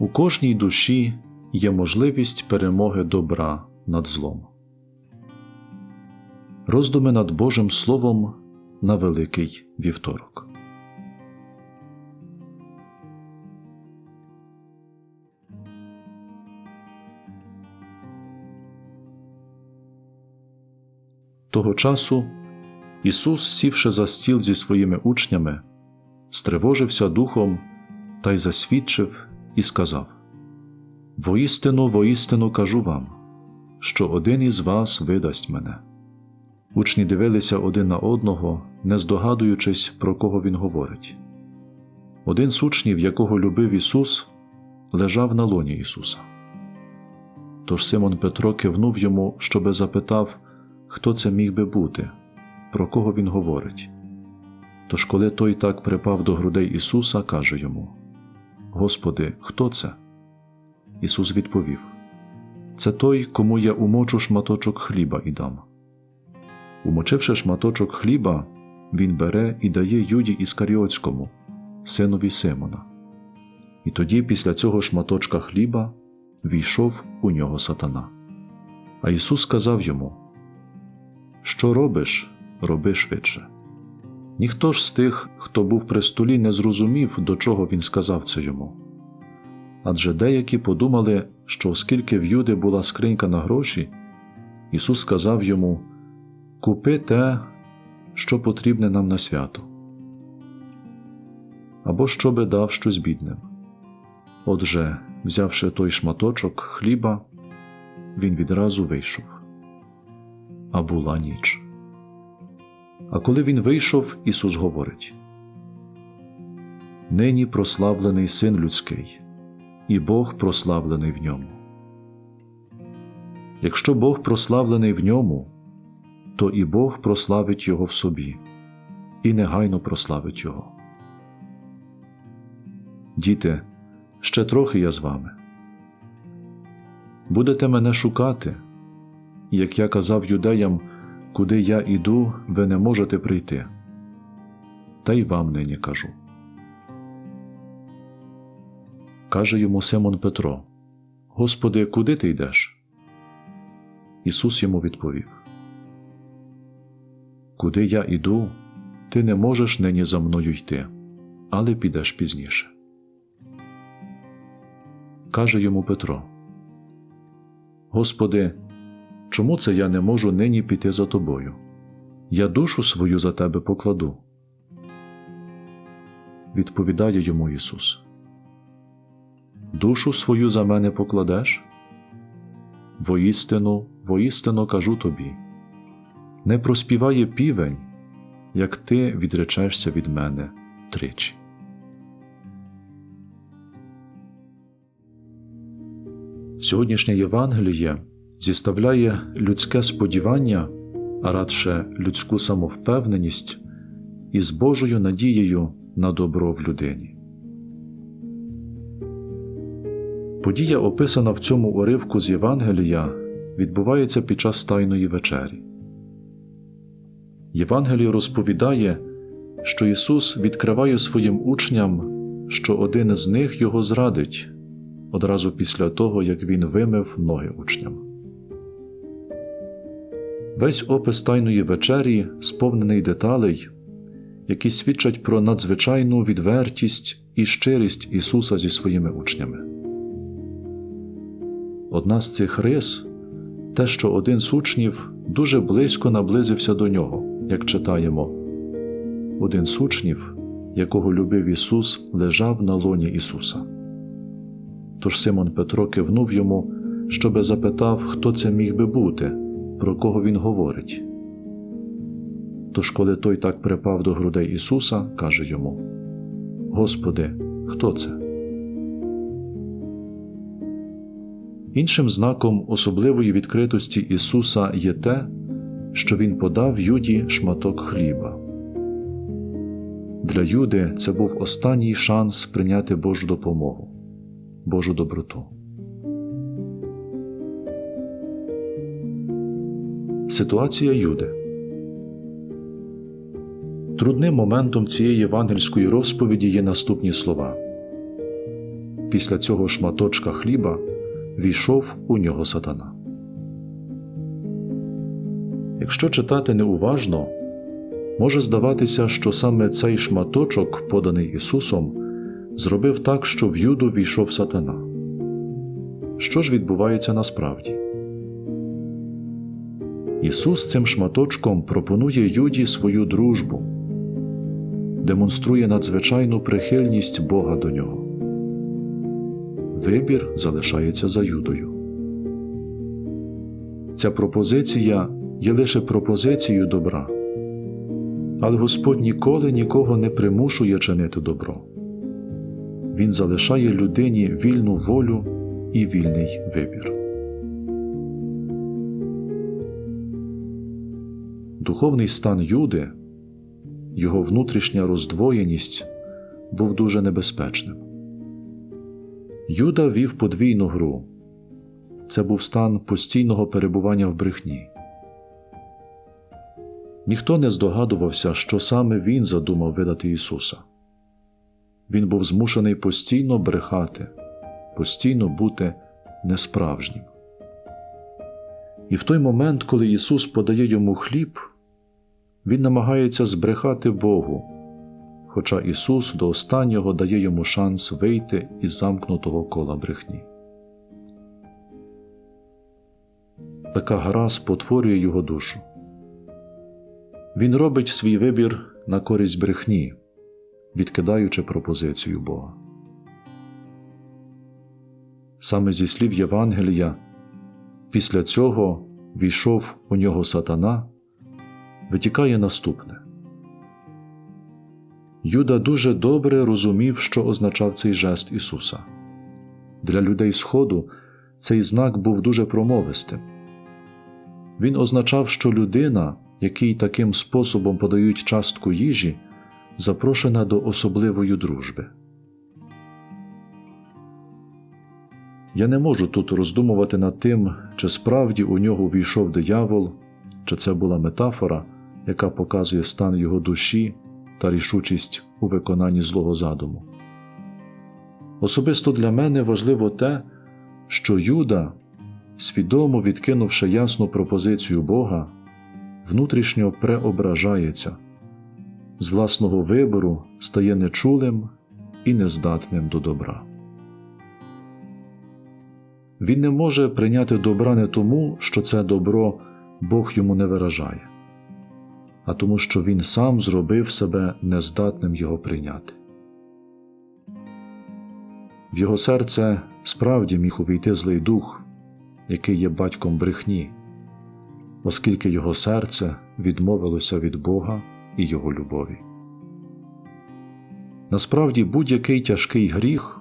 У кожній душі є можливість перемоги добра над злом. Роздуми над Божим Словом на Великий Вівторок. Того часу Ісус, сівши за стіл зі своїми учнями, стривожився духом та й засвідчив і сказав: Воістину, воістину кажу вам, що один із вас видасть мене. Учні дивилися один на одного, не здогадуючись, про кого він говорить. Один з учнів, якого любив Ісус, лежав на лоні Ісуса. Тож Симон Петро кивнув йому, щоби запитав, хто це міг би бути, про кого він говорить. Тож, коли той так припав до грудей Ісуса, каже йому: Господи, хто це? Ісус відповів: Це той, кому я умочу шматочок хліба і дам. Умочивши шматочок хліба, він бере і дає Юді Іскаріотському, синові Симона. І тоді, після цього шматочка хліба, війшов у нього сатана. А Ісус сказав йому: Що робиш, роби швидше. Ніхто ж з тих, хто був при столі, не зрозумів, до чого він сказав це йому. Адже деякі подумали, що оскільки в Юди була скринька на гроші, Ісус сказав йому Купи те, що потрібне нам на свято, або щоби дав щось бідним. Отже, взявши той шматочок хліба, він відразу вийшов. А була ніч. А коли він вийшов, Ісус говорить: Нині прославлений син людський, і Бог прославлений в ньому. Якщо Бог прославлений в ньому, то і Бог прославить Його в собі, і негайно прославить Його. Діти, ще трохи я з вами. Будете мене шукати, як я казав юдеям, куди я іду, ви не можете прийти. Та й вам нині кажу. Каже йому Симон Петро: Господи, куди ти йдеш? Ісус йому відповів: Куди я іду, ти не можеш нині за мною йти, але підеш пізніше. Каже йому Петро: Господи, чому це я не можу нині піти за тобою? Я душу свою за тебе покладу. Відповідає йому Ісус. Душу свою за мене покладеш? Воістину, воістину кажу тобі. Не проспіває півень, як ти відречешся від мене тричі. Сьогоднішнє Євангеліє зіставляє людське сподівання, а радше людську самовпевненість із Божою надією на добро в людині. Подія, описана в цьому уривку з Євангелія, відбувається під час Тайної вечері. Євангеліє розповідає, що Ісус відкриває своїм учням, що один з них його зрадить одразу після того, як Він вимив ноги учням. Весь опис Тайної вечері сповнений деталей, які свідчать про надзвичайну відвертість і щирість Ісуса зі своїми учнями. Одна з цих рис те, що один з учнів дуже близько наблизився до нього, як читаємо. Один з учнів, якого любив Ісус, лежав на лоні Ісуса. Тож Симон Петро кивнув йому, щоби запитав, хто це міг би бути, про кого він говорить. Тож, коли той так припав до грудей Ісуса, каже йому: Господи, хто це? Іншим знаком особливої відкритості Ісуса є те, що Він подав Юді шматок хліба. Для Юди це був останній шанс прийняти Божу допомогу, Божу доброту. Ситуація Юди Трудним моментом цієї євангельської розповіді є наступні слова. після цього шматочка хліба війшов у нього сатана. Якщо читати неуважно, може здаватися, що саме цей шматочок, поданий Ісусом, зробив так, що в Юду війшов сатана. Що ж відбувається насправді? Ісус цим шматочком пропонує Юді свою дружбу, демонструє надзвичайну прихильність Бога до нього. Вибір залишається за Юдою. Ця пропозиція є лише пропозицією добра, але Господь ніколи нікого не примушує чинити добро. Він залишає людині вільну волю і вільний вибір. Духовний стан Юди, його внутрішня роздвоєність був дуже небезпечним. Юда вів подвійну гру це був стан постійного перебування в брехні. Ніхто не здогадувався, що саме він задумав видати Ісуса. Він був змушений постійно брехати, постійно бути несправжнім. І в той момент, коли Ісус подає йому хліб, Він намагається збрехати Богу, хоча Ісус до останнього дає йому шанс вийти із замкнутого кола брехні. Така гра спотворює його душу. Він робить свій вибір на користь брехні, відкидаючи пропозицію Бога. Саме зі слів Євангелія, після цього війшов у нього сатана, витікає наступне. Юда дуже добре розумів, що означав цей жест Ісуса. Для людей Сходу цей знак був дуже промовистим. Він означав, що людина, якій таким способом подають частку їжі, запрошена до особливої дружби. Я не можу тут роздумувати над тим, чи справді у нього війшов диявол, чи це була метафора, яка показує стан його душі та рішучість у виконанні злого задуму. Особисто для мене важливо те, що Юда, свідомо відкинувши ясну пропозицію Бога, внутрішньо преображається, з власного вибору стає нечулим і нездатним до добра. Він не може прийняти добра не тому, що це добро Бог йому не виражає, а тому, що він сам зробив себе нездатним його прийняти. В його серце справді міг увійти злий дух, який є батьком брехні, оскільки його серце відмовилося від Бога і Його любові. Насправді будь-який тяжкий гріх,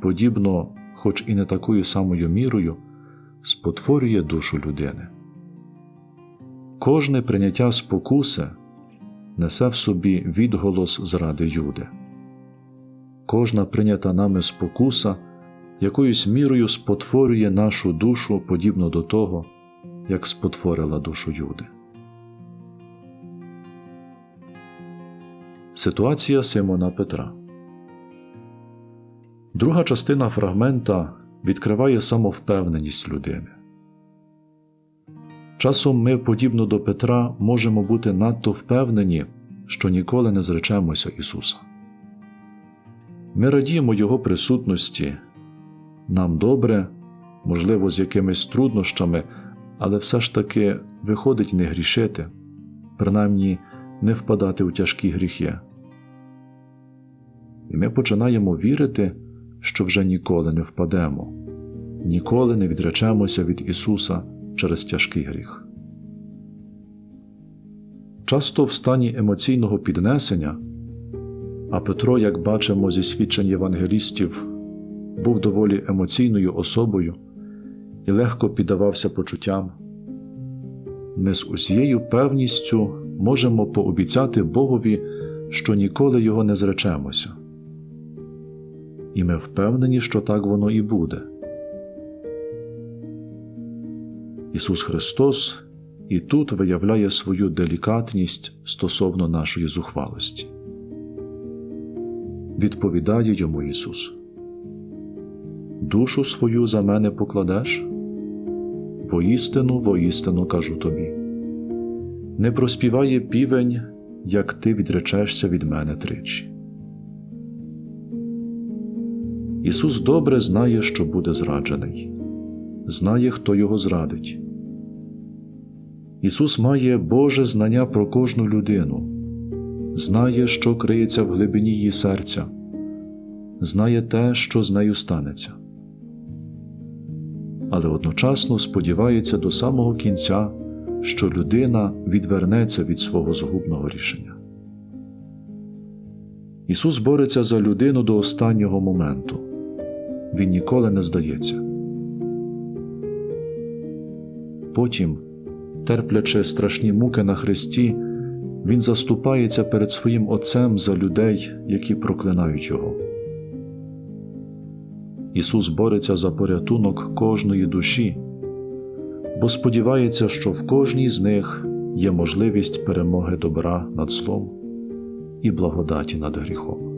подібно, хоч і не такою самою мірою, спотворює душу людини. Кожне прийняття спокуси несе в собі відголос зради Юди. Кожна прийнята нами спокуса якоюсь мірою спотворює нашу душу подібно до того, як спотворила душу Юди. Ситуація Симона Петра. Друга частина фрагмента відкриває самовпевненість людини. Часом ми, подібно до Петра, можемо бути надто впевнені, що ніколи не зречемося Ісуса. Ми радіємо Його присутності, нам добре, можливо, з якимись труднощами, але все ж таки виходить не грішити, принаймні не впадати у тяжкі гріхи. І ми починаємо вірити, що вже ніколи не впадемо, ніколи не відречемося від Ісуса через тяжкий гріх. Часто в стані емоційного піднесення, а Петро, як бачимо зі свідчень євангелістів, був доволі емоційною особою і легко піддавався почуттям. Ми з усією певністю можемо пообіцяти Богові, що ніколи його не зречемося. І ми впевнені, що так воно і буде. Ісус Христос і тут виявляє свою делікатність стосовно нашої зухвалості. Відповідає йому Ісус: душу свою за мене покладеш? Воістину, воістину кажу тобі. Не проспіває півень, як ти відречешся від мене тричі. Ісус добре знає, що буде зраджений, знає, хто його зрадить. Ісус має Боже знання про кожну людину, знає, що криється в глибині її серця, знає те, що з нею станеться. Але одночасно сподівається до самого кінця, що людина відвернеться від свого згубного рішення. Ісус бореться за людину до останнього моменту. Він ніколи не здається. Потім, терплячи страшні муки на хресті, Він заступається перед своїм Отцем за людей, які проклинають Його. Ісус бореться за порятунок кожної душі, бо сподівається, що в кожній з них є можливість перемоги добра над злом і благодаті над гріхом.